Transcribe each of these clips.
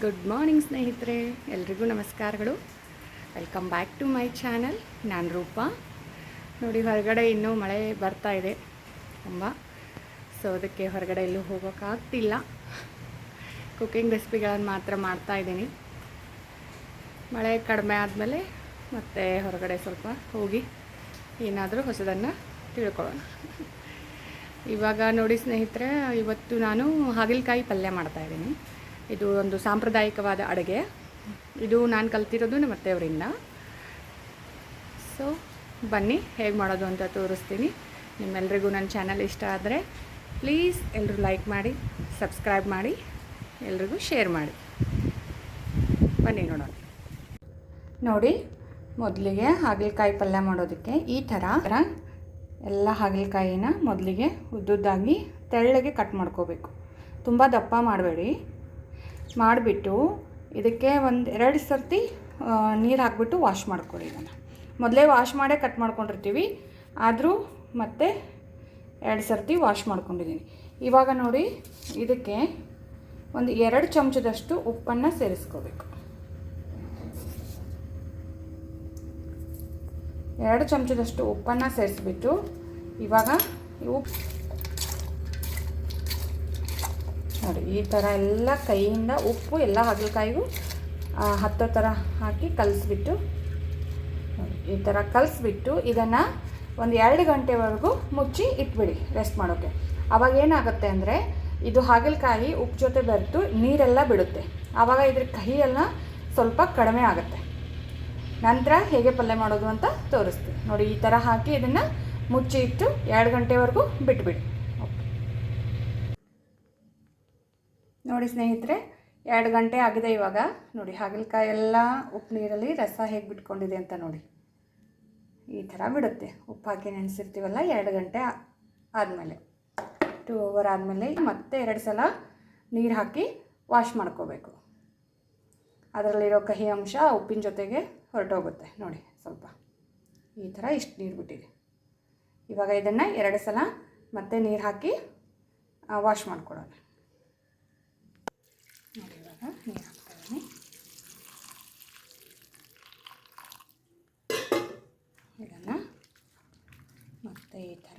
Good morning ಸ್ನೇಹಿತರೆ. ಎಲ್ರಿಗೂ ನಮಸ್ಕಾರಗಳು. Welcome back to my channel ನಾನು ರೂಪಾ. ನೋಡಿ, ಹೊರಗಡೆ ಇನ್ನೂ ಮಳೆ ಬರ್ತಾ ಇದೆ. ತುಂಬ. ಸೊ ಅದಕ್ಕೆ ಹೊರಗಡೆ ಎಲ್ಲೂ ಹೋಗೋಕ್ಕಾಗ್ತಿಲ್ಲ. ಕುಕ್ಕಿಂಗ್ ರೆಸಿಪಿಗಳನ್ನು ಮಾತ್ರ ಮಾಡ್ತಾ ಇದ್ದೀನಿ. ಮಳೆ ಕಡಿಮೆ ಆದಮೇಲೆ ಮತ್ತೆ ಹೊರಗಡೆ ಸ್ವಲ್ಪ ಹೋಗಿ ಏನಾದರೂ ಹೊಸದನ್ನು ತಿಳ್ಕೊಳ್ಳೋಣ. ಇವಾಗ ನೋಡಿ, ಸ್ನೇಹಿತರೆ, ಇವತ್ತು ನಾನು ಹಾಗಲಕಾಯಿ ಪಲ್ಯ ಮಾಡ್ತಾ ಇದ್ದೀನಿ. ಇದು ಒಂದು ಸಾಂಪ್ರದಾಯಿಕವಾದ ಅಡುಗೆ. ಇದು ನಾನು ಕಲ್ತಿರೋದು ನಮ್ಮ ಅತ್ತೆಯವರಿಂದ. ಸೊ ಬನ್ನಿ, ಹೇಗೆ ಮಾಡೋದು ಅಂತ ತೋರಿಸ್ತೀನಿ. ನಿಮ್ಮೆಲ್ರಿಗೂ ನನ್ನ ಚಾನಲ್ ಇಷ್ಟ ಆದರೆ ಪ್ಲೀಸ್ ಎಲ್ಲರೂ ಲೈಕ್ ಮಾಡಿ ಸಬ್ಸ್ಕ್ರೈಬ್ ಮಾಡಿ, ಎಲ್ರಿಗೂ ಶೇರ್ ಮಾಡಿ. ಬನ್ನಿ ನೋಡೋಣ. ನೋಡಿ, ಮೊದಲಿಗೆ ಹಾಗಲಕಾಯಿ ಪಲ್ಯ ಮಾಡೋದಕ್ಕೆ ಈ ಥರ ಎಲ್ಲ ಹಾಗಲಕಾಯಿನ ಮೊದಲಿಗೆ ಉದ್ದುದ್ದಾಗಿ ತೆಳ್ಳಗೆ ಕಟ್ ಮಾಡ್ಕೋಬೇಕು. ತುಂಬ ದಪ್ಪ ಮಾಡಬೇಡಿ. ಮಾಡಿಬಿಟ್ಟು ಇದಕ್ಕೆ ಒಂದು ಎರಡು ಸರ್ತಿ ನೀರು ಹಾಕ್ಬಿಟ್ಟು ವಾಶ್ ಮಾಡ್ಕೊಳ್ಳಿ ಇದನ್ನು. ಮೊದಲೇ ವಾಶ್ ಮಾಡೇ ಕಟ್ ಮಾಡ್ಕೊಂಡಿರ್ತೀವಿ. ಆದರೂ ಮತ್ತೆ ಎರಡು ಸರ್ತಿ ವಾಶ್ ಮಾಡ್ಕೊಂಡಿದ್ದೀನಿ ಇವಾಗ ನೋಡಿ, ಇದಕ್ಕೆ ಒಂದು ಎರಡು ಚಮಚದಷ್ಟು ಉಪ್ಪನ್ನು ಸೇರಿಸ್ಕೋಬೇಕು. ಎರಡು ಚಮಚದಷ್ಟು ಉಪ್ಪನ್ನು ಸೇರಿಸ್ಬಿಟ್ಟು ಇವಾಗ ಉಪ್ಪು ನೋಡಿ, ಈ ಥರ ಎಲ್ಲ ಕೈಯಿಂದ ಉಪ್ಪು ಎಲ್ಲ ಹಾಗಲಕಾಯಿಗೂ ಹತ್ತೋ ಥರ ಹಾಕಿ ಕಲಸಿಬಿಟ್ಟು ಈ ಥರ ಕಲಿಸ್ಬಿಟ್ಟು ಇದನ್ನು ಒಂದು ಎರಡು ಗಂಟೆವರೆಗೂ ಮುಚ್ಚಿ ಇಟ್ಬಿಡಿ ರೆಸ್ಟ್ ಮಾಡೋಕ್ಕೆ ಆವಾಗ ಏನಾಗುತ್ತೆ ಅಂದರೆ, ಇದು ಹಾಗಲಕಾಯಿ ಉಪ್ಪು ಜೊತೆ ಬೆರೆತು ನೀರೆಲ್ಲ ಬಿಡುತ್ತೆ. ಆವಾಗ ಇದ್ರ ಕಹಿಯೆಲ್ಲ ಸ್ವಲ್ಪ ಕಡಿಮೆ ಆಗುತ್ತೆ. ನಂತರ ಹೇಗೆ ಪಲ್ಯ ಮಾಡೋದು ಅಂತ ತೋರಿಸ್ತೀನಿ. ನೋಡಿ, ಈ ಥರ ಹಾಕಿ ಇದನ್ನು ಮುಚ್ಚಿ ಇಟ್ಟು ಎರಡು ಗಂಟೆವರೆಗೂ ಬಿಟ್ಬಿಡಿ. ನೋಡಿ ಸ್ನೇಹಿತರೆ, ಎರಡು ಗಂಟೆ ಆಗಿದೆ ಇವಾಗ. ನೋಡಿ, ಹಾಗಲಕಾಯಿ ಎಲ್ಲ ಉಪ್ಪು ನೀರಲ್ಲಿ ರಸ ಹೇಗೆ ಬಿಟ್ಕೊಂಡಿದೆ ಅಂತ ನೋಡಿ. ಈ ಥರ ಬಿಡುತ್ತೆ. ಉಪ್ಪು ಹಾಕಿ ನೆನೆಸಿರ್ತೀವಲ್ಲ, ಎರಡು ಗಂಟೆ ಆದಮೇಲೆ. ಟೂ ಅವರ್ ಆದಮೇಲೆ ಮತ್ತೆ ಎರಡು ಸಲ ನೀರು ಹಾಕಿ ವಾಶ್ ಮಾಡ್ಕೋಬೇಕು. ಅದರಲ್ಲಿರೋ ಕಹಿ ಅಂಶ ಉಪ್ಪಿನ ಜೊತೆಗೆ ಹೊರಟೋಗುತ್ತೆ ನೋಡಿ ಸ್ವಲ್ಪ. ಈ ಥರ ಇಷ್ಟು ನೀರು ಬಿಟ್ಟಿದೆ. ಇವಾಗ ಇದನ್ನು ಎರಡು ಸಲ ಮತ್ತೆ ನೀರು ಹಾಕಿ ವಾಶ್ ಇವಾಗ ನೀರು ಹಾಕ್ತಾಯಿದ್ದೀನಿ ಇದನ್ನು ಮತ್ತೆ ಈ ಥರ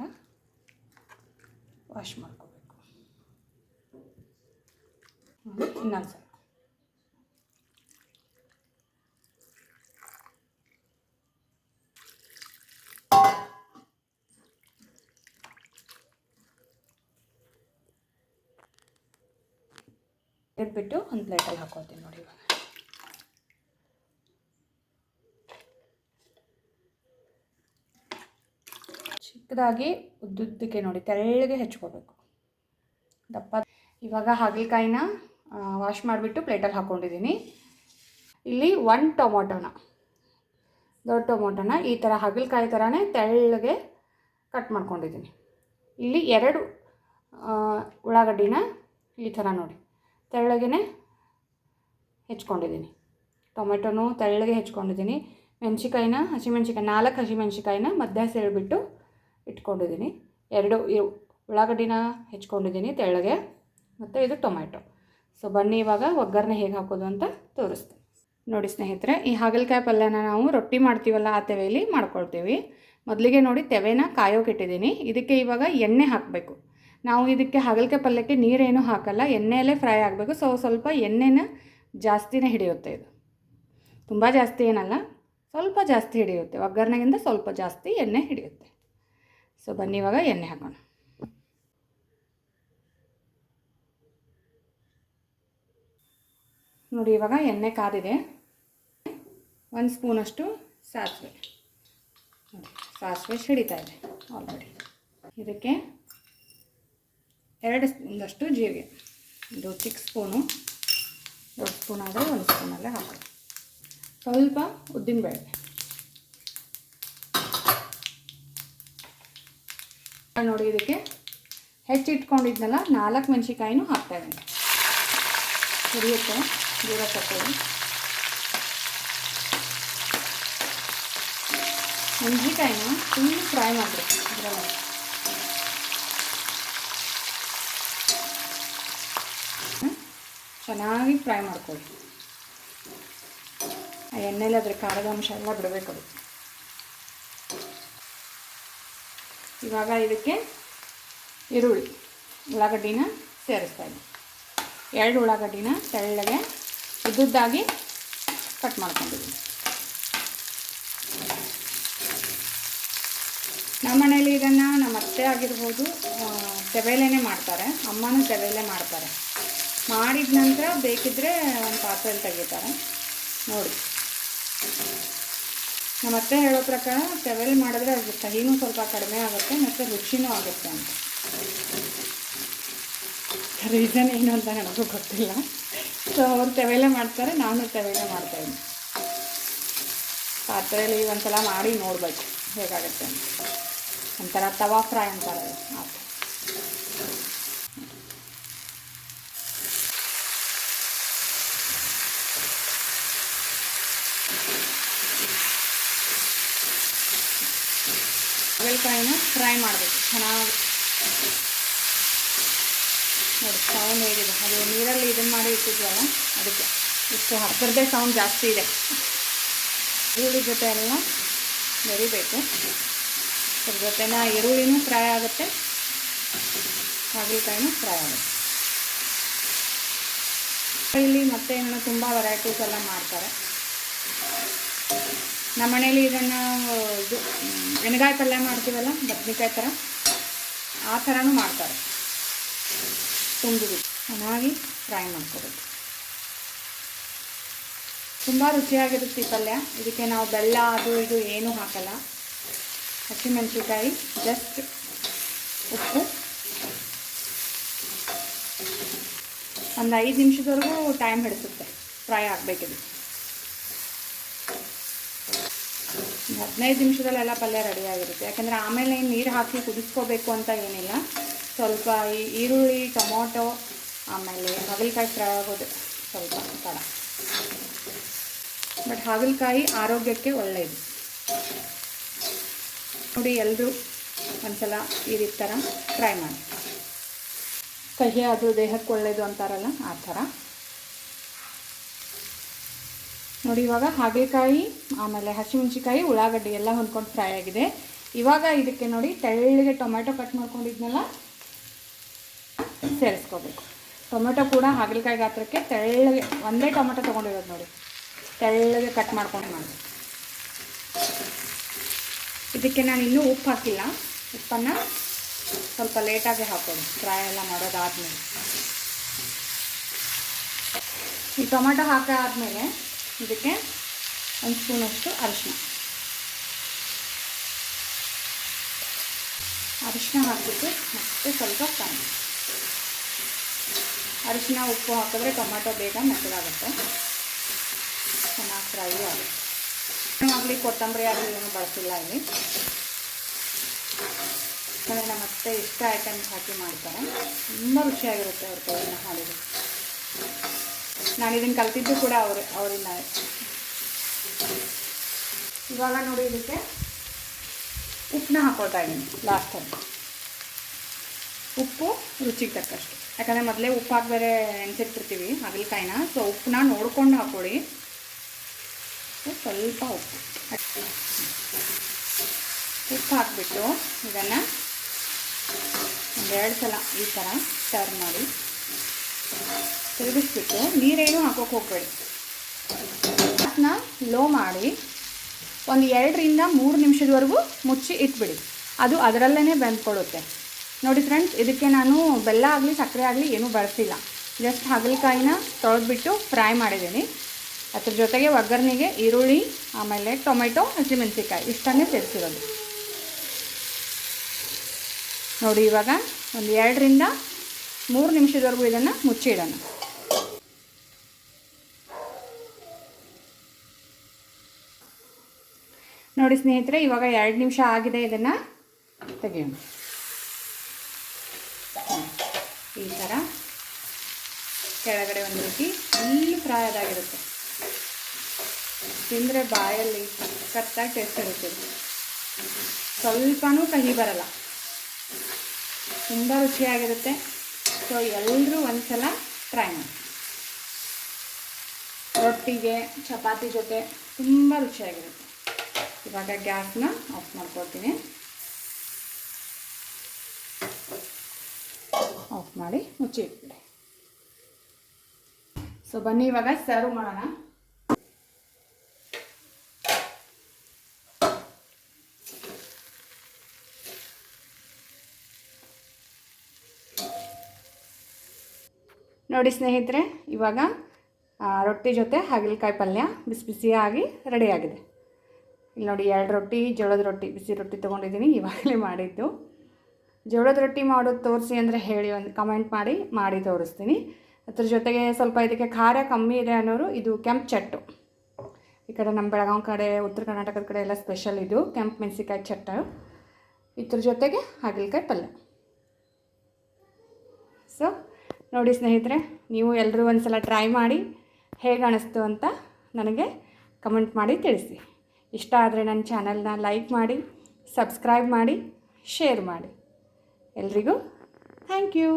ವಾಶ್ ಮಾಡ್ಕೋಬೇಕು. ಇನ್ನೊಂದು ಇಟ್ಬಿಟ್ಟು ಒಂದು ಪ್ಲೇಟಲ್ಲಿ ಹಾಕೋತೀನಿ ನೋಡಿ ಇವಾಗ. ಚಿಕ್ಕದಾಗಿ ಉದ್ದುದ್ದಕ್ಕೆ ನೋಡಿ, ತೆಳ್ಳಗೆ ಹೆಚ್ಕೋಬೇಕು. ದಪ್ಪ. ಇವಾಗ ಹಾಗಲಕಾಯಿನ ವಾಶ್ ಮಾಡಿಬಿಟ್ಟು ಪ್ಲೇಟಲ್ಲಿ ಹಾಕ್ಕೊಂಡಿದ್ದೀನಿ ಇಲ್ಲಿ ಒನ್ ಟೊಮೊಟೊನ. ದೊಡ್ಡ ಟೊಮೊಟೊನ ಈ ಥರ ಹಾಗಲಕಾಯಿ ಥರನೇ ತೆಳ್ಳಗೆ ಕಟ್ ಮಾಡ್ಕೊಂಡಿದ್ದೀನಿ. ಇಲ್ಲಿ ಎರಡು ಉಳ್ಳಾಗಡ್ಡಿನ ಈ ಥರ ನೋಡಿ. ತೆಳ್ಳಗೆ ಹೆಚ್ಕೊಂಡಿದ್ದೀನಿ. ಟೊಮೆಟೊನು ತೆಳ್ಳಗೆ ಹೆಚ್ಕೊಂಡಿದ್ದೀನಿ. ಮೆಣಸಿಕಾಯಿನ ಹಸಿಮೆಣ್ಸಿಕಾಯಿ ನಾಲ್ಕು ಹಸಿಮೆಣ್ಸಿಕಾಯಿನ ಮಧ್ಯ ಸೇರಿಬಿಟ್ಟು ಇಟ್ಕೊಂಡಿದ್ದೀನಿ. ಎರಡು ಉಳ್ಳಾಗಡ್ಡಿನ ಹೆಚ್ಕೊಂಡಿದ್ದೀನಿ ತೆಳ್ಳಗೆ ಮತ್ತು ಇದು ಟೊಮೆಟೊ. ಸೊ, ಬನ್ನಿ ಇವಾಗ ಒಗ್ಗರಣೆ ಹೇಗೆ ಹಾಕೋದು ಅಂತ ತೋರಿಸ್ತೀನಿ. ನೋಡಿ ಸ್ನೇಹಿತರೆ, ಈ ಹಾಗಲಕಾಯಿ ಪಲ್ಯನ ನಾವು ರೊಟ್ಟಿ ಮಾಡ್ತೀವಲ್ಲ, ಆ ತೆವೆಯಲ್ಲಿ ಮಾಡ್ಕೊಳ್ತೀವಿ. ಮೊದಲಿಗೆ ನೋಡಿ ತೆವೆನ ಕಾಯೋಕಿಟ್ಟಿದ್ದೀನಿ ಇದಕ್ಕೆ ಇವಾಗ ಎಣ್ಣೆ ಹಾಕಬೇಕು. ನಾವು ಇದಕ್ಕೆ ಹಾಗಲಕಾಯಿ ಪಲ್ಯಕ್ಕೆ ನೀರೇನು ಹಾಕಲ್ಲ, ಎಣ್ಣೆಯಲ್ಲೇ ಫ್ರೈ ಆಗಬೇಕು. ಸೊ ಸ್ವಲ್ಪ ಎಣ್ಣೆನ ಜಾಸ್ತಿನೇ ಹಿಡಿಯುತ್ತೆ ಇದು. ತುಂಬ ಜಾಸ್ತಿ ಏನಲ್ಲ, ಸ್ವಲ್ಪ ಜಾಸ್ತಿ ಹಿಡಿಯುತ್ತೆ. ಒಗ್ಗರಣೆಗಿಂತ ಸ್ವಲ್ಪ ಜಾಸ್ತಿ ಎಣ್ಣೆ ಹಿಡಿಯುತ್ತೆ. ಸೊ ಬನ್ನಿ, ಇವಾಗ ಎಣ್ಣೆ ಹಾಕೋಣ. ನೋಡಿ, ಇವಾಗ ಎಣ್ಣೆ ಕಾದಿದೆ. ಒಂದು ಸ್ಪೂನಷ್ಟು ಸಾಸಿವೆ. ನೋಡಿ, ಸಾಸಿವೆ ಸಿಡಿತಾ ಇದೆ ಆಲ್ರೆಡಿ ಇದಕ್ಕೆ ಎರಡು ಒಂದಷ್ಟು ಜೀರಿಗೆ. ಇದು ಚಿಕ್ಕ ಸ್ಪೂನು, ದೊಡ್ಡ ಸ್ಪೂನ್ ಆದರೆ ಒಂದು ಸ್ಪೂನಲ್ಲೇ ಹಾಕೋದು. ಸ್ವಲ್ಪ ಉದ್ದಿನಬೇಳೆ ನೋಡಿ ಇದಕ್ಕೆ ಹೆಚ್ಚಿಟ್ಕೊಂಡಿದ್ನಲ್ಲ ನಾಲ್ಕು ಮೆಣಸಿಕಾಯಿನೂ ಹಾಕ್ತಾಯಿದ್ದೀನಿ ಹುರಿಯುತ್ತೆ ದೂರ ತಕ್ಕೊಳ್ಳಿ ಮೆಣಸಿಕಾಯಿನ ಫುಲ್ ಫ್ರೈ ಮಾಡಬೇಕು ಇದರಲ್ಲಿ ಚೆನ್ನಾಗಿ ಫ್ರೈ ಮಾಡ್ಕೊಳ್ಳಿ. ಆ ಎಣ್ಣೆಲಿ ಅದರ ಖಾರದ ಅಂಶ ಎಲ್ಲ ಬಿಡಬೇಕು ಇವಾಗ ಇದಕ್ಕೆ ಈರುಳ್ಳಿ ಉಳ್ಳಾಗಡ್ಡಿನ ಸೇರಿಸ್ತಾ ಇದ್ದೀನಿ. ಎರಡು ಉಳ್ಳಾಗಡ್ಡಿನ ತೆಳ್ಳಗೆ ಉದ್ದುದ್ದಾಗಿ ಕಟ್ ಮಾಡ್ಕೊಂಡಿದ್ದೀನಿ. ನಮ್ಮ ಮನೇಲಿ ಇದನ್ನು ನಮ್ಮ ಅತ್ತೆ ಆಗಿರ್ಬೋದು ಆ, ಮಾಡ್ತಾರೆ. ಅಮ್ಮನೂ ತೆವೆಲೇ ಮಾಡ್ತಾರೆ. ಮಾಡಿದ ನಂತರ ಬೇಕಿದ್ದರೆ ಒಂದು ಪಾತ್ರೆಯಲ್ಲಿ ತೆಗಿತಾರೆ. ನೋಡಿ. ನಮ್ಮ ಅತ್ತೆ ಹೇಳೋ ಪ್ರಕಾರ ತೆವೆಲ್ ಮಾಡಿದ್ರೆ ಅದು ಕಹಿನೂ ಸ್ವಲ್ಪ ಕಡಿಮೆ ಆಗುತ್ತೆ ಮತ್ತು ರುಚಿನೂ ಆಗುತ್ತೆ ಅಂತ. ರೀಸನ್ ಏನು ಅಂತ ನನಗೂ ಗೊತ್ತಿಲ್ಲ. ಸೊ ಅವ್ರು ತೆವೆಲೆ ಮಾಡ್ತಾರೆ, ನಾನು ತೆವೆಲೆ ಮಾಡ್ತಾಯಿದ್ದೀನಿ ಪಾತ್ರೆಯಲ್ಲಿ ಒಂದು ಸಲ ಮಾಡಿ ನೋಡಬೇಕು ಹೇಗಾಗುತ್ತೆ ಅಂತ. ಒಂಥರ ತವಾ ಫ್ರೈ ಅಂತಾರೆ ಆ ಥರ. ಹಾಗಲಕಾಯಿನ ಫ್ರೈ ಮಾಡಬೇಕು. ಚೆನ್ನಾಗಿ. ನೋಡಿ ಸೌಂಡ್ ಹೇಗಿದೆ. ಅದು ನೀರಲ್ಲಿ ಇದನ್ನು ಮಾಡಿ ಇಟ್ಟಿದ್ವಲ್ಲ, ಅದಕ್ಕೆ ಇಷ್ಟು ಹತ್ತಿರದೇ ಸೌಂಡ್ ಜಾಸ್ತಿ ಇದೆ. ಈರುಳ್ಳಿ ಜೊತೆ ಎಲ್ಲ ಬೆರಿಬೇಕು. ಅದ್ರ ಜೊತೆನ ಈರುಳ್ಳಿನೂ ಫ್ರೈ ಆಗುತ್ತೆ. ಹಾಗಲಕಾಯಿನೂ ಫ್ರೈ ಆಗುತ್ತೆ. ಇಲ್ಲಿ ಮತ್ತೆ ಇನ್ನು ತುಂಬ ವೆರೈಟೀಸ್ ಎಲ್ಲ ಮಾಡ್ತಾರೆ. ನಮ್ಮ ಮನೇಲಿ ಇದನ್ನು ಇದು, ಎಣ್ಗಾಯಿ ಪಲ್ಯ ಮಾಡ್ತೀವಲ್ಲ, ಬದ್ನಿಕಾಯಿ ಥರ ಆ ಥರನೂ ಮಾಡ್ತಾರೆ. ತುಂಬಿಬಿಟ್ಟು ಚೆನ್ನಾಗಿ ಫ್ರೈ ಮಾಡ್ಕೋಬೇಕು. ತುಂಬ ರುಚಿಯಾಗಿರುತ್ತೆ ಈ ಪಲ್ಯ. ಇದಕ್ಕೆ ನಾವು ಬೆಲ್ಲ, ಅದು ಇದು ಏನೂ ಹಾಕಲ್ಲ. ಹಸಿಮೆಣಸಿಕಾಯಿ ಜಸ್ಟ್ ಉಪ್ಪು. ಒಂದು ಐದು ನಿಮಿಷದವರೆಗೂ ಟೈಮ್ ಹಿಡಿಸುತ್ತೆ. ಫ್ರೈ ಆಗಬೇಕಿದು ಒಂದು ಹದಿನೈದು ನಿಮಿಷದಲ್ಲೆಲ್ಲ ಪಲ್ಯ ರೆಡಿ ಆಗಿರುತ್ತೆ. ಯಾಕಂದರೆ ಆಮೇಲೆ ನೀರು ಹಾಕಿ ಕುದಿಸ್ಕೋಬೇಕು ಅಂತ ಏನಿಲ್ಲ. ಸ್ವಲ್ಪ ಈ ಈರುಳ್ಳಿ, ಟೊಮೊಟೊ, ಆಮೇಲೆ ಹಾಗಲಕಾಯಿ ಫ್ರೈ ಆಗೋದು ಸ್ವಲ್ಪ ತಡ. ಬಟ್ ಹಾಗಲಕಾಯಿ ಆರೋಗ್ಯಕ್ಕೆ ಒಳ್ಳೆಯದು ನೋಡಿ ಎಲ್ಲರೂ ಒಂದ್ಸಲ ಈ ರೀತಿ ಥರ ಟ್ರೈ ಮಾಡಿ. ಕಹಿ ಅದು ದೇಹಕ್ಕೆ ಒಳ್ಳೆಯದು ಅಂತಾರಲ್ಲ, ಆ ಥರ. ನೋಡಿ, ಇವಾಗ ಹಾಗಲಕಾಯಿ ಆಮೇಲೆ ಹಸಿಮೆಣ್ಸಿಕಾಯಿ ಉಳ್ಳಾಗಡ್ಡಿ ಎಲ್ಲ ಹೊಂದ್ಕೊಂಡು ಫ್ರೈ ಆಗಿದೆ. ಇವಾಗ ಇದಕ್ಕೆ ನೋಡಿ, ತೆಳ್ಳಗೆ ಟೊಮೆಟೊ ಕಟ್ ಮಾಡ್ಕೊಂಡಿದ್ನಲ್ಲ, ಸೇರಿಸ್ಕೋಬೇಕು. ಟೊಮೆಟೊ ಕೂಡ ಹಾಗಲಕಾಯಿ ಗಾತ್ರಕ್ಕೆ ತೆಳ್ಳಗೆ, ಒಂದೇ ಟೊಮೆಟೊ ತೊಗೊಂಡಿರೋದು ನೋಡಿ. ತೆಳ್ಳಗೆ ಕಟ್ ಮಾಡ್ಕೊಂಡು ಮಾಡಿ. ಇದಕ್ಕೆ ನಾನು ಇನ್ನೂ ಉಪ್ಪು ಹಾಕಿಲ್ಲ. ಉಪ್ಪನ್ನು ಸ್ವಲ್ಪ ಲೇಟಾಗಿ ಹಾಕೋದು. ಫ್ರೈ ಎಲ್ಲ ಮಾಡೋದಾದ್ಮೇಲೆ. ಈ ಟೊಮೆಟೊ ಹಾಕಾದ್ಮೇಲೆ ಇದಕ್ಕೆ ಒಂದು ಸ್ಪೂನಷ್ಟು ಅರಿಶಿನ ಅರಿಶಿನ ಹಾಕಿಬಿಟ್ಟು ಮತ್ತೆ ಸ್ವಲ್ಪ ಫ್ರೈ ಅರಿಶಿನ ಉಪ್ಪು ಹಾಕಿದ್ರೆ ಟೊಮೆಟೊ ಬೇಗ ಮೆತ್ತಗಾಗುತ್ತೆ. ಚೆನ್ನಾಗಿ ಫ್ರೈ ಆಗುತ್ತೆ. ಆಗಲಿ ಕೊತ್ತಂಬರಿ ಆಗಲಿ ಏನು ಬಳಸಿಲ್ಲ ಇಲ್ಲಿ. ನಮ್ಮ ಅತ್ತೆ ಇಷ್ಟ ಐಟಮ್ಸ್ ಹಾಕಿ ಮಾಡ್ತಾರೆ. ತುಂಬ ರುಚಿಯಾಗಿರುತ್ತೆ ಅವ್ರ ಕೈಯನ್ನು ಹಾಲಿಗೆ ನಾನು ಇದನ್ನು ಕಲ್ತಿದ್ದು ಕೂಡ ಅವ್ರ ಅವರಿಂದ ಇವಾಗ ನೋಡಿ ಇದಕ್ಕೆ ಉಪ್ಪನ್ನ ಹಾಕೊಳ್ತಾ ಇದ್ದೀನಿ ಲಾಸ್ಟಲ್ಲಿ ಉಪ್ಪು ರುಚಿಗೆ ತಕ್ಕಷ್ಟು. ಯಾಕಂದರೆ ಮೊದಲೇ ಉಪ್ಪು ಹಾಕಿ ಬೇರೆ ನೆನೆಸಿಟ್ಟಿರ್ತೀವಿ ಹಾಗಲಕಾಯಿನ. ಸೊ ಉಪ್ಪನ್ನ ನೋಡ್ಕೊಂಡು ಹಾಕೊಳ್ಳಿ ಸೊ ಸ್ವಲ್ಪ ಉಪ್ಪು. ಉಪ್ಪು ಹಾಕಿಬಿಟ್ಟು ಇದನ್ನು ಒಂದೆರಡು ಸಲ ಈ ಥರ ಟರ್ನ್ ಮಾಡಿ. ತಿರುಗಿಸ್ಬಿಟ್ಟು ನೀರೇನು ಹಾಕೋಕೆ ಹೋಗಬೇಡಿ. ಅದನ್ನ ಲೋ ಮಾಡಿ ಒಂದು ಎರಡರಿಂದ ಮೂರು ನಿಮಿಷದವರೆಗೂ ಮುಚ್ಚಿ ಇಟ್ಬಿಡಿ. ಅದು ಅದರಲ್ಲೇ ಬೆಂದ್ಕೊಳ್ಳುತ್ತೆ. ನೋಡಿ ಫ್ರೆಂಡ್ಸ್, ಇದಕ್ಕೆ ನಾನು ಬೆಲ್ಲ ಆಗಲಿ, ಸಕ್ಕರೆ ಆಗಲಿ ಏನೂ ಬಳಸಿಲ್ಲ. ಜಸ್ಟ್ ಹಾಗಲಕಾಯಿನ ತೊಳೆದ್ಬಿಟ್ಟು ಫ್ರೈ ಮಾಡಿದ್ದೀನಿ. ಅದ್ರ ಜೊತೆಗೆ ಒಗ್ಗರಣೆಗೆ ಈರುಳ್ಳಿ, ಆಮೇಲೆ ಟೊಮೆಟೊ ಹಸಿಮೆಣಸಿಕಾಯಿ ಇಷ್ಟನ್ನೇ ಸೇರಿಸಿರೋದು. ನೋಡಿ ಇವಾಗ ಒಂದು ಎರಡರಿಂದ ಮೂರು ನಿಮಿಷದವರೆಗೂ ಇದನ್ನು ಮುಚ್ಚಿಡೋಣ. ನೋಡಿ ಸ್ನೇಹಿತರೆ, ಇವಾಗ ಎರಡು ನಿಮಿಷ ಆಗಿದೆ ಇದನ್ನು. ತೆಗೆಯೋಣ. ಈ ಥರ ಕೆಳಗಡೆ ಒಂದು ರೀತಿ ಫುಲ್ ಫ್ರೈ ಆದಾಗಿರುತ್ತೆ ತಿಂದರೆ ಬಾಯಲ್ಲಿ ಕರೆಕ್ಟಾಗಿ ಟೇಸ್ಟ್ ಇರುತ್ತೆ. ಸ್ವಲ್ಪನೂ ಕಹಿ ಬರಲ್ಲ. ತುಂಬ ರುಚಿಯಾಗಿರುತ್ತೆ. ಸೊ ಎಲ್ಲರೂ ಒಂದ್ಸಲ ಟ್ರೈ ಮಾಡಿ. ರೊಟ್ಟಿಗೆ, ಚಪಾತಿ ಜೊತೆ ತುಂಬ ರುಚಿಯಾಗಿರುತ್ತೆ. ಇವಾಗ ಗ್ಯಾಸ್ನ ಆಫ್ ಮಾಡ್ಕೊಳ್ತೀನಿ. ಆಫ್ ಮಾಡಿ ಮುಚ್ಚಿ ಇಟ್ಬಿಡಿ. ಸೊ ಬನ್ನಿ ಇವಾಗ ಸರ್ವ್ ಮಾಡೋಣ. ನೋಡಿ ಸ್ನೇಹಿತರೆ, ಇವಾಗ ರೊಟ್ಟಿ ಜೊತೆ ಹಾಗಲಕಾಯಿ ಪಲ್ಯ ಬಿಸಿ ಬಿಸಿಯಾಗಿ ರೆಡಿಯಾಗಿದೆ ಇಲ್ಲಿ ನೋಡಿ ಎರಡು ರೊಟ್ಟಿ, ಜೋಳದ ರೊಟ್ಟಿ, ಬಿಸಿ ರೊಟ್ಟಿ ತೊಗೊಂಡಿದ್ದೀನಿ, ಇವಾಗಲೇ ಮಾಡಿದ್ದು. ಜೋಳದ ರೊಟ್ಟಿ ಮಾಡೋದು ತೋರಿಸಿ ಅಂದರೆ ಹೇಳಿ ಒಂದು ಕಮೆಂಟ್ ಮಾಡಿ ಮಾಡಿ ತೋರಿಸ್ತೀನಿ. ಅದ್ರ ಜೊತೆಗೆ ಸ್ವಲ್ಪ ಇದಕ್ಕೆ ಖಾರ ಕಮ್ಮಿ ಇದೆ ಅನ್ನೋರು, ಇದು ಕೆಂಪು ಚಟ್ಟು ಈ ಕಡೆ ನಮ್ಮ ಬೆಳಗಾವಿ ಕಡೆ, ಉತ್ತರ ಕರ್ನಾಟಕದ ಕಡೆ ಎಲ್ಲ ಸ್ಪೆಷಲ್ ಇದು, ಕೆಂಪು ಮೆಣಸಿಕಾಯಿ ಚಟ್ಟ. ಇದ್ರ ಜೊತೆಗೆ ಹಾಗಲಕಾಯಿ ಪಲ್ಯ. ಸೊ ನೋಡಿ ಸ್ನೇಹಿತರೆ, ನೀವು ಎಲ್ಲರೂ ಒಂದು ಸಲ ಟ್ರೈ ಮಾಡಿ ಹೇಗೆ ಅನಿಸ್ತು ಅಂತ ನನಗೆ ಕಮೆಂಟ್ ಮಾಡಿ ತಿಳಿಸಿ. ಇಷ್ಟ ಆದರೆ ನನ್ನ ಚಾನಲ್ನ ಲೈಕ್ ಮಾಡಿ ಸಬ್ಸ್ಕ್ರೈಬ್ ಮಾಡಿ ಶೇರ್ ಮಾಡಿ. ಎಲ್ರಿಗೂ ಥ್ಯಾಂಕ್ ಯು.